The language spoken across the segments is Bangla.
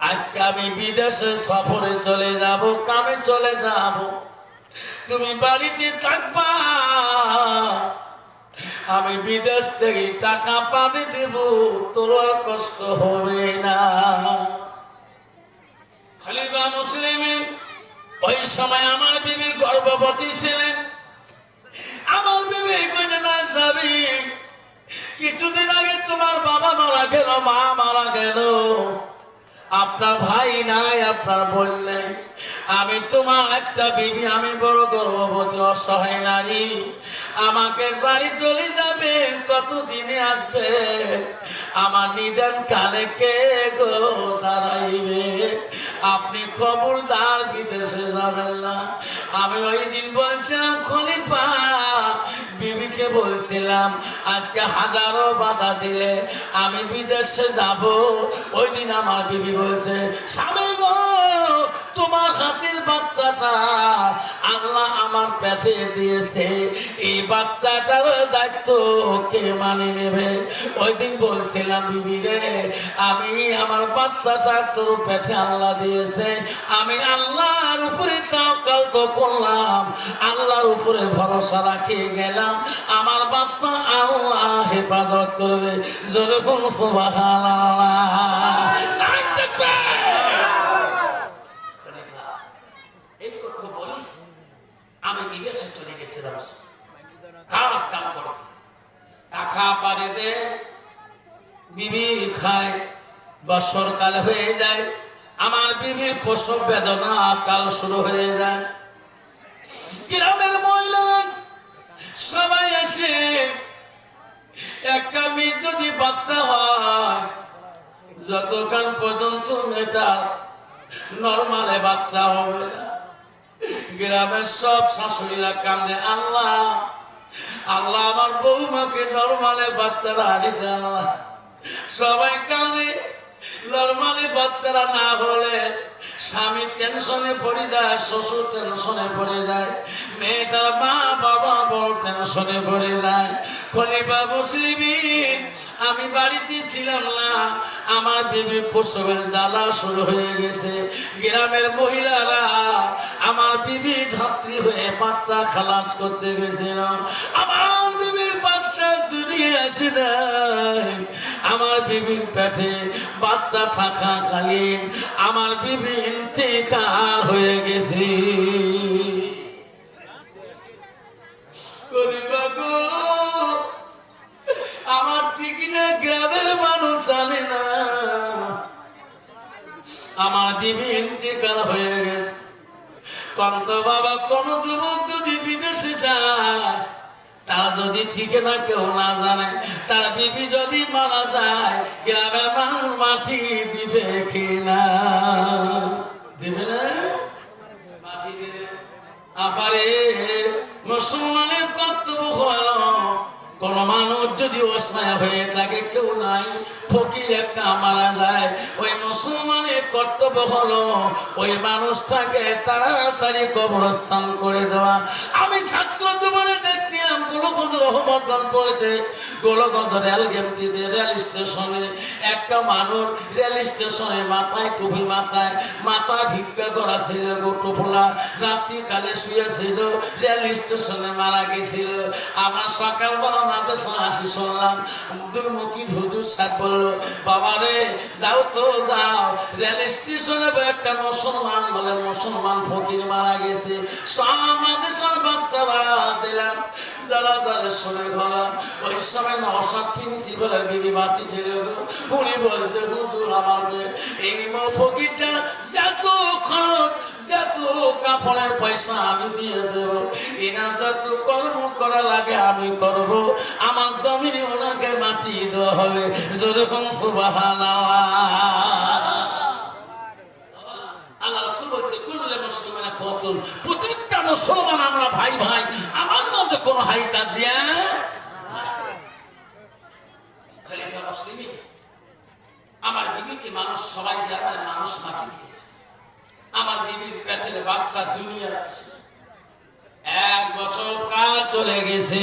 আজকে আমি বিদেশে সফরে চলে যাব, কামে চলে যাব। তুমি বাড়িতে থাকবা। আমি বিদেশ থেকে টাকা পাবে দেব, তোর আর কষ্ট হবে না। খলিফা মুসলিম ওই সময় আমার বিবি গর্ভবতী ছিলেন। আমার বিবি না স্বামী কিছুদিন আগে তোমার বাবা মারা গেল, মা মারা গেল। আপনার ভাই নাই, আপনার বললেন আমি তোমার একটা বিবি, আমি বড় গর্ভবতী, অসহায় নারী। আমাকে জারি চলে যাবে, কতদিনে আসবে? আমার নিদান কালে কে গো দাঁড়াইবে? আপনি খবরদার বিদেশে যাবেন না। আমি ওই দিন বলছিলাম, খলিফা, বিবিকে বলছিলাম, আজকে হাজারো বাধা দিলে আমি বিদেশে যাব। ওই দিন আমার বিবি বলছে, স্বামী গো তোমার হাতের বাচ্চাটা আল্লাহ আমার পেটে দিয়েছে। এই বাচ্চাটার দায়িত্ব কে মানে নেবে? ওই দিন বলছিলাম, বিবি রে, আমি আমার বাচ্চাটা তোর পেটে আল্লাহ দিয়েছে। আমি আল্লাহর উপরে তাওকাল তো করলাম, আল্লাহর উপরে ভরসা রাখিয়ে গেলাম। আমার বাচ্চা আল্লাহ হেফাজত করবে। যেরকম এই কথা বলি আমি হয়ে যায়। আমার বিবির প্রসব বেদনা কাল শুরু হয়ে যায়। গ্রামের সবাই এসে একটা মেয়ে যদি বাচ্চা হয়, যতক্ষণ পর্যন্ত মেয়েটা নর্মালে বাচ্চা হবে না। গ্রামের সব শাশুড়িরা কান্দে, আল্লাহ আল্লাহ আমার বৌমাকে নর্মালে বাচ্চারা হারিতে আল্লাহ সবাই কান্দে নর্মালি বাচ্চারা না হলে স্বামী টেনশনে পড়ে যায়, শ্বশুর টেনশনে পড়ে যায়, মেয়েটার মা বাবা বড় টেনশনে পড়ে যায়। খলিফা মুসলিমিন, আমি বাড়িতে ছিলাম না আমার বিবির প্রসবের জ্বালা শুরু হয়ে গেছে। গ্রামের মহিলারা আমার বিবি ধাত্রী হয়ে বাচ্চা খালাস করতে গেছিল। আমার বিবির বাচ্চা দুনিয়া নাই। আমার বিবির পেটে বাচ্চা থাকাকালীন আমার বিবি ইন্তেকাল হয়ে গেছে। জানে না। আমার বিবি ইন্তেকাল হয়ে গেছে। কন্ত বাবা, কোন যুবক যদি বিদেশে যায়, তারা যদি ঠিক না কেউ না জানে, তার বিবি যদি মারা যায়, গ্রামের মানুষ মাটি দিবে কিনা? দিবে না? মাটি দিবে। আবারে মুসলমানের কর্তব্য হলো কোন মানুষ যদি অসহায় হয়ে থাকে, কেউ নাই, ফকির একটা মারা যায়। ওই মুসলমানের কর্তব্য হলো ওই মানুষটাকে তাড়াতাড়ি কবরস্থান করে দেওয়া। আমি ছাত্র জীবনে দেখছিলাম গোলগঞ্জ রহমতগঞ্জ পড়তে গোলগঞ্জ রেল গেমটিতে রেল স্টেশনে, একটা মানুষ রেল স্টেশনে মাথায় টুপি মাথায়, মাথা ভিক্ষা করা ছিল গো টুপলা। রাত্রিকালে শুয়েছিল, রেল স্টেশনে মারা গেছিল। আমরা সকালবেলা মাদ্রাসা আসি শুনলাম দুর্মুখী হুজুর সাহেব বলল, বাবা রে, যাও তো, যাও। রেল স্টেশনে একটা মুসলমান বলে, মুসলমান ফকির মারা গেছে। সব মাদ্রাসার বাচ্চারা দিলাম যারা যারা শুনে গেলাম ওই সময় নশাদ প্রিন্সিপালের বিবি বাঁচি ছিল গো। উনি বলছে, হুজুর আমাকে এই ফকিরটা যত খরচ যত কাপড়ের পয়সা আমি দিয়ে দেব। এনা যত কর্ম করা লাগে আমি করব। আমার জমিনে ওনাকে মাটি দেওয়া হবে। যেরকম সুবাহান আল্লাহ রাসূল বলছে, কুল্লে মুসলিমিনা ফাতুন প্রত্যেকটা মুসলমান আমরা ভাই ভাই আমার মাঝে কোন হাই কাজিয়া খলিফা মুসলিমিন আমার বিবিকে মানুষ সবাই গ্রামের মানুষ মাটি দিয়েছে। আমার বিবির পেটের বাচ্চা দুনিয়ার এক বছর কাজ চলে গেছে।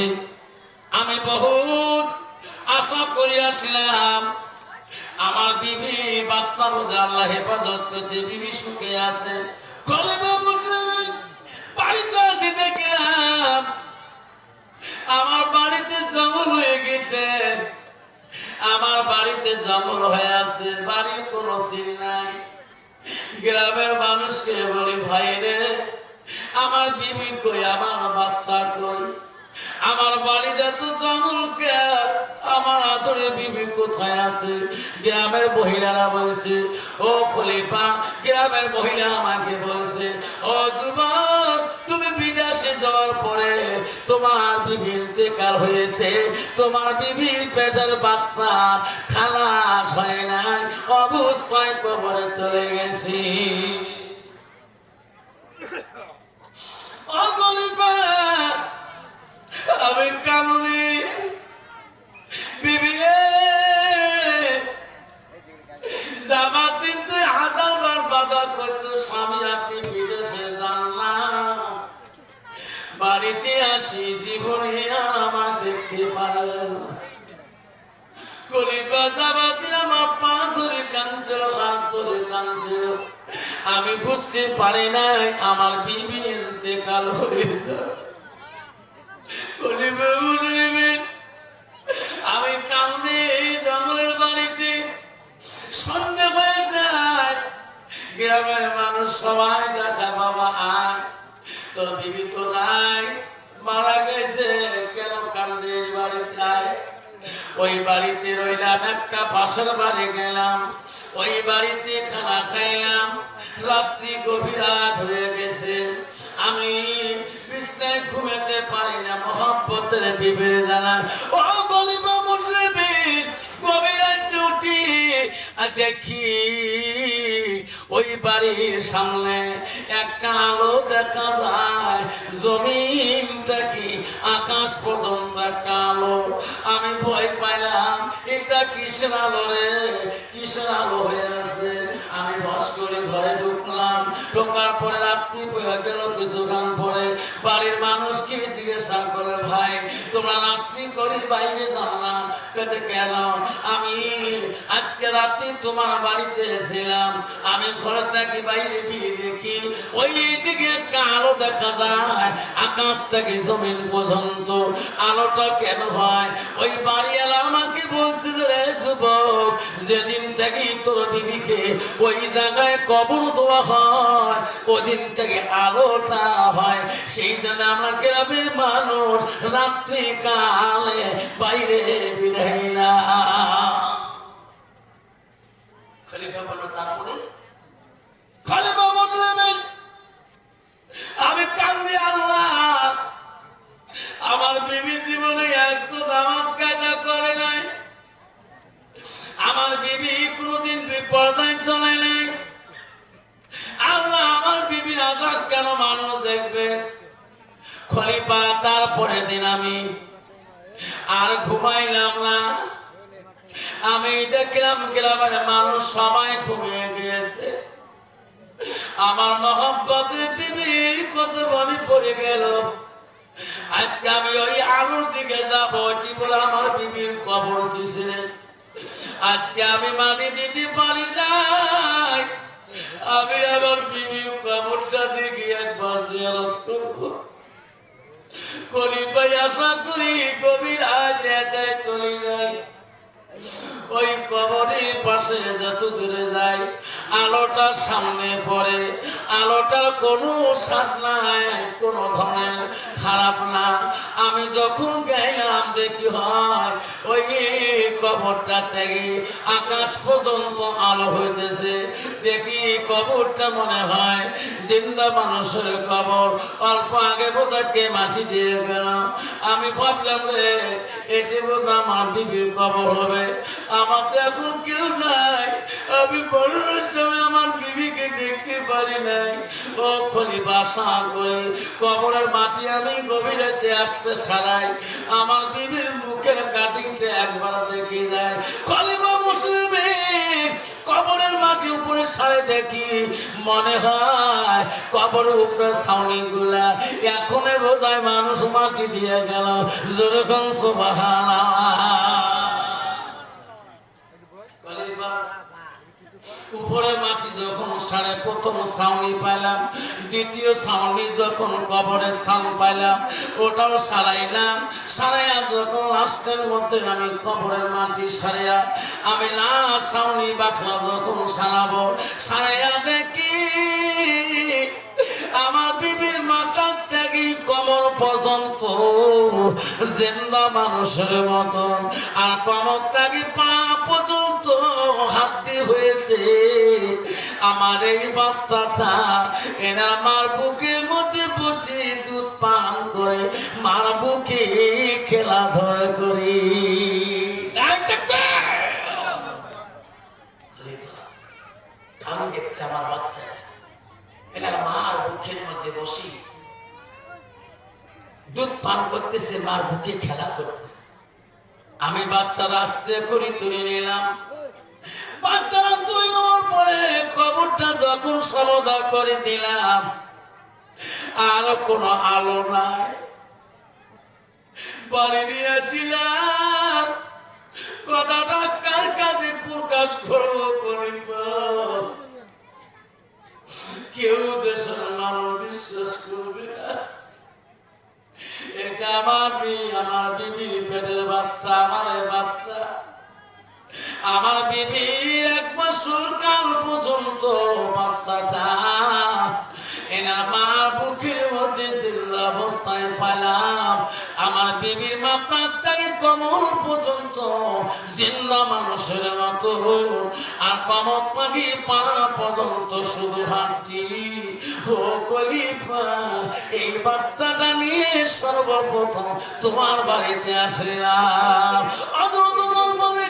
আমি বহুত আশা করে আসলাম, আমার বিবি বাচ্চা বোঝে আল্লাহ হেফাজত করছে, বিবি সুখে আছে। বাড়িতে আমার বাড়িতে জঙ্গল হয়ে গেছে। আমার বাড়িতে জঙ্গল হয়ে আছে বাড়ির কোনো সিন নাই। গ্রামের মানুষকে বলি, ভাই রে, আমার বিবি কই? আমার বাচ্চা কই? আমার বাড়িতে তো জঙ্গল আমার আদরে বিবি কোথায় আছে? গ্রামের মহিলারা বলছে, ও খলিফা, গ্রামের মহিলা আমাকে বলছে, ও যুবক, তুমি বিদেশে যাওয়ার পরে তোমার বিবি ইন্তেকাল হয়েছে, তোমার বিবির পেটের বাচ্চা খালাস হয় নাই, অবস্থায় কবরে চলে গেছি। ও খলিফা আমি কানুনি বিবি যাবার দিন তুই হাজার বার বাধা করছ স্বামী আপনি বিদেশে যান না। বাড়িতে আসি, জীবনে আর আমার দেখতে পারলেন কলিপা যাবার দিন আমার পা ধরে কাঁদছিল, হাত ধরে কাঁদছিল। আমি বুঝতে পারি নাই, আমার বিবি ইন্তেকাল হয়ে যাবে। আমি কান্দে এই জঙ্গলের বাড়িতে। সন্ধে হয়ে যায়। গ্রামের মানুষ সবাই ডাকা, বাবা, আয়। তোর বিবি তো নাই। মারা গেছে। কেন কান্দে বাড়িতে? আয়। ওই বাড়িতে রইলাম একটা পাশের বাড়ি গেলাম, ওই বাড়িতে খানা খাইলাম, রাত্রি গভীর রাত হয়ে গেছে। আমি বিছনায় ঘুমাতে পারি না, মহব্বতের বিবের জানা ও গলিবা মুসলিমি গভীর উঠি দেখি ওই বাড়ির সামনে একটা আলো দেখা যায়। জমিনটা কি আকাশ পর্যন্ত একটা আলো। আমি ভয় পাইলাম, এটা কিসের আলো রে? কিসের আলো হয়ে আছে? আমি করে ঘরে ঢুকলাম। ঢোকার পরে রাত্রি হয়ে গেল কিছুক্ষণ পরে বাড়ির মানুষকে জিজ্ঞাসা করে, ভাই, তোমরা রাত্রি করে বাইরে যাও না? কেটে কেন? আমি আজকে রাত্রি তোমার বাড়িতে ছিলাম আমি ঘরে থাকি, বাইরে ফিরে দেখি। ওই দিকে একটা দেখা যায়। আকাশ থেকে জমিন পর্যন্ত আলোটা কেন হয়? ওই বাড়িওয়ালা আমাকে বলছিল, রে যুবক, যেদিন থেকে তোর বিবিকে ওই জায়গায় কবর দেওয়া হয়, ওদিন থেকে আলোটা হয়। সেই জন্য আমরা গ্রামের মানুষ রাত্রি কালে বাইরে বিদায় না। তারপরে? আমি কান্দি আল্লাহ আমি। আর ঘুমাইলাম না। আমি দেখলাম গ্রামের মানুষ সবাই ঘুমিয়ে গিয়েছে। আমার মহব্বতের বিবির কত মনে পড়ে গেল। আজকে আমি ওই আলুর দিকে যাব বলে আমার বিবির কবর দিয়েছিলেন আজকে আমি মানি দিতে পারি নাই। আমি আমার বিবির কবরটা দেখি একবার জিয়ারত করব। করি ভাই আশা করি গভীর আজ একাই চলে যায় ওই কবরের পাশে যত দূরে যায় আলোটা সামনে পড়ে। আলোটার কোনো স্বাদ নাই, কোনো ধরনের খারাপ না। আমি যখন গেলাম, দেখি হয়, ওই কবরটা থেকে আকাশ পর্যন্ত আলো হইতেছে। দেখি কবরটা মনে হয় জিন্দা মানুষের কবর। অল্প আগে বোধহয় মাটি দিয়ে গেলাম। আমি ভাবলাম রে, এটি বোধ আমার বিবির কবর হবে। আমার তো এখন কেউ নাই। আমি সময় আমার বিবিকে দেখতে পারি নাই। বাসা করে কবরের মাটি আমি আসতে সারাই আমার বিবির মুখের একবার যায়। খলিফা মুসলিমে কবরের মাটি উপরে সারে দেখি, মনে হয় কবরের উপরে ছাউনি গুলা। এখনই বোধ মানুষ মাটি দিয়ে গেল। যেরকম সুবাহানা খলিফা সাড়ে প্রথম ছাউনি পাইলাম, দ্বিতীয় ছাউনি যখন কবরের স্থান পাইলাম, ওটাও সারাইলাম। সারাইয়া যখন লাস্টের মধ্যে আমি কবরের মাটি সারাইয়া, আমি না সাউনি বাখলা যখন সারাবো, সারাইয়া দেখি আমার বিবির মাথার ত্যাগি কমর পর্যন্ত জেন্দা মানুষের মতন। আর কমর ত্যাগি পা হাড্ডি হয়েছে। আমার এই বাচ্চাটা এনার মার বুকের মধ্যে বসে দুধ পান করে, মার বুকে খেলাধরা করি। আমি দেখছি আমার বাচ্চাটা। মার বুকের মধ্যে বসি। দুধ পান করতেছে, মার খেলা করতেছে। আমি বাচ্চারা আস্তে করে, তুলে নিলাম। বাচ্চারা নেওয়ার পরে কবরটা যখন করে দিলাম, আর কোনো আলো নাই। কার করব করে কেউ দেশের মানুষ বিশ্বাস করবে না। এটা আমার মেয়ে, আমার বিবির পেটের বাচ্চা, আমার বাচ্চা। আমার বিবির এক বছর কাল পর্যন্ত বাচ্চাটা এনার মার বুকের মধ্যে জিল্লা অবস্থায় পাইলাম। আমার বিবির মা প্রান্তাই কমর পর্যন্ত জিন্দা মানুষের মতো। আর কমর পাগি পা পর্যন্ত শুধু হাঁটি ও কলিপা এই বাচ্চাটা নিয়ে সর্বপ্রথম তোমার বাড়িতে আসলাম। অত তোমার বলে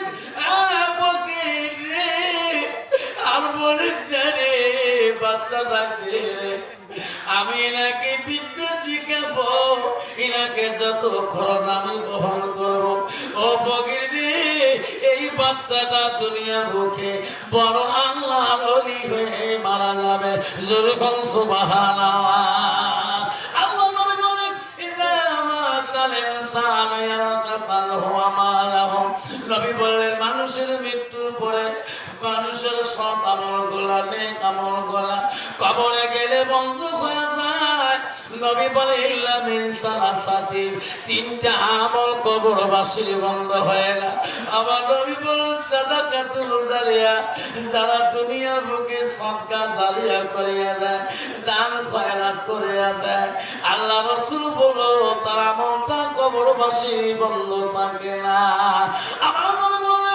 এনাকে যত খরচ আমি বহন করব ও এই বাচ্চাটা দুনিয়া বুকে বড় আল্লাহ অলি হয়ে মারা যাবে। যেরকম সুবাহান নবী বললেন মানুষের মৃত্যুর পরে মানুষের সব আমল গোলা নেক আমল গোলা কবরে গেলে বন্ধ হয়ে যায়। নবী বলে, ইল্লা মিন সালাসাতি তিনটা আমল কবরবাসীর বন্ধ হয় না। আবার নবী বলে সাদাকাতুল জারিয়া। যারা দুনিয়ার বুকে সদকা জারিয়া করিয়া দেয়, দান খয়রাত করিয়া দেয়। আল্লাহ রসুল বলো তার আমলটা কবরবাসী বন্ধ থাকে না। আমার নবী বলেন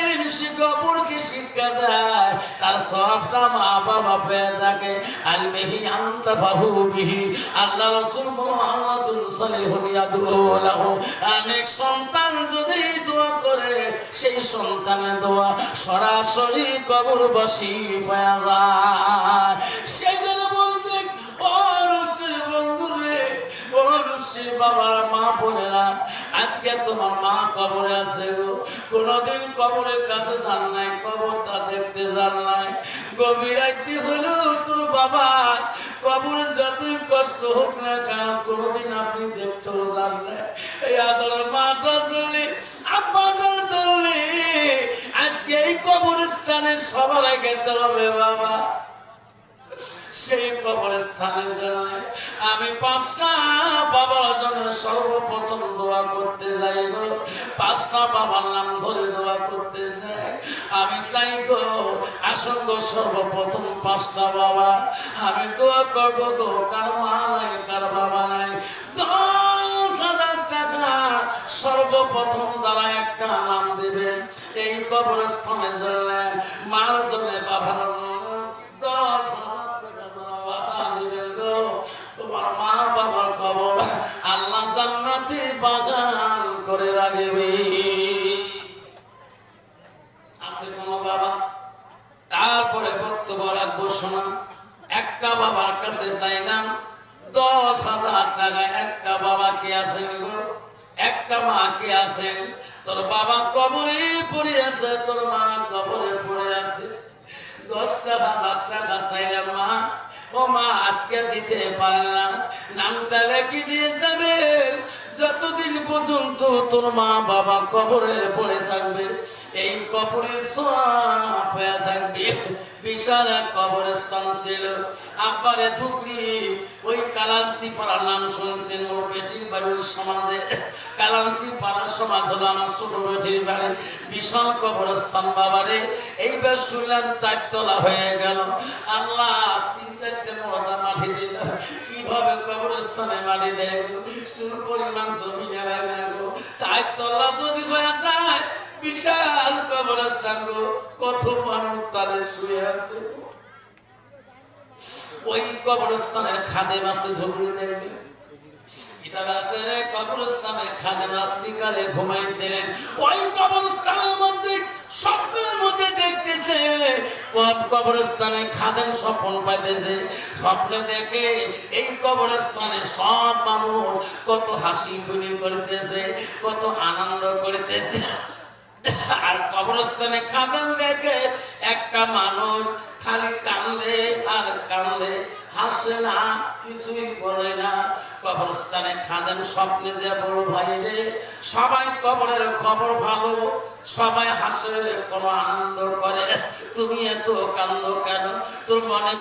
যারা এলিম শিক্ষা অপরকে শিক্ষা দেয়? তার সবটা মা বাবা পেয়ে থাকে। আর মেহি আন্তা বাহু। বিহি আল্লাহ রসুল মোহাম্মদুল সালেহুন ইয়াদুলাহু অনেক সন্তান যদি দোয়া করে, সেই সন্তানের দোয়া সরাসরি কবরবাসী পাওয়া যায়। সেই জন্য বলছে, ও রূপের বন্ধুরে, ও রূপসী বাবার মা বোনেরা আজকে তোমার মা কবরে আছে গো। কোনদিন কবরের কাছে যান নাই, কবরটা দেখতে যান নাই। গভীর রাত্রি হলো তোর বাবা। কবরে যতই কষ্ট হোক না কেন, কোনদিন আপনি দেখতেও যান নাই। এই আদরের মাটা চললে আব্বাটা চললে আজকে এই কবরস্থানে সবার আগে হবে বাবা। সেই কবরস্থানের জন্য আমি পাঁচটা বাবার জন্য সর্বপ্রথম দোয়া করতে যাই গো। পাঁচটা বাবার নাম ধরে দোয়া করতে যাই। আমি চাই গো, আসন গো সর্বপ্রথম পাঁচটা বাবা। আমি দোয়া করব গো, কার মা নাই, কার বাবা নাই। সর্বপ্রথম যারা একটা নাম দেবেন, এই কবরস্থানের জন্য, মার জন্য বাবার জান্নাতে বাগান করে রাখবে। আছে কোনো বাবা? তারপরে বক্তব্য রাখব, শোনা। একটা বাবার কাছে চাইলাম, দশ হাজার টাকা। একটা বাবা কে আছেন গো? একটা মা কে আছেন? তোর বাবা কবরে পড়ে আছে, তোর মা কবরে পড়ে আছে। দশটা হাজার টাকা চাইলাম, মা। ও মা, আজকে দিতে পারলাম। নামটা লেখি দিয়ে যাবেন। যতদিন পর্যন্ত তোর মা বাবা কবরে পড়ে থাকবে, এই কবরের সোয়া পেয়ে থাকবে। বিশাল এক কবরস্থান ছিল। আব্বারে ধুকরি ওই কালান্সি পাড়ার নাম শুনছেন মোর বেটির বাড়ি, ওই সমাজে। কালান্সি পাড়ার সমাজ হলো আমার ছোট বেটির বাড়ি। বিশাল কবরস্থান বাবারে, এইবার শুনলাম চারতলা হয়ে গেল। আল্লাহ, তিন চারটে মোড়া মাটি দিল। কীভাবে কবরস্থানে মাটি দেয় সুর পরিমাণ জমি নেয় গো চারতলা যদি হয়ে যায়, বিশাল কবরস্থান গো, কত মানুষ তাদের শুয়ে আছে। ওই কবরস্থানের খাদে মাসে ঝুঁকড়ে দেখবে স্বপ্নের মধ্যে দেখতেছে কবরস্থানে খাদেন স্বপ্ন পাইতেছে। স্বপ্নে এই কবরস্থানে সব মানুষ কত হাসি ফুলি করতেছে, কত আনন্দ করতেছে। আর কবরস্থানে খাদেন দেখে একটা মানুষ খালি কান্দে আর কান্দে, হাসে না, কিছুই বলে না। কবরস্থানে খাদেন স্বপ্নে যে, বড় ভাই রে, সবাই কবরের খবর ভালো, সবাই হাসে, কোনো আনন্দ করে। তুমি এত কান্দ কেন? তোর মনে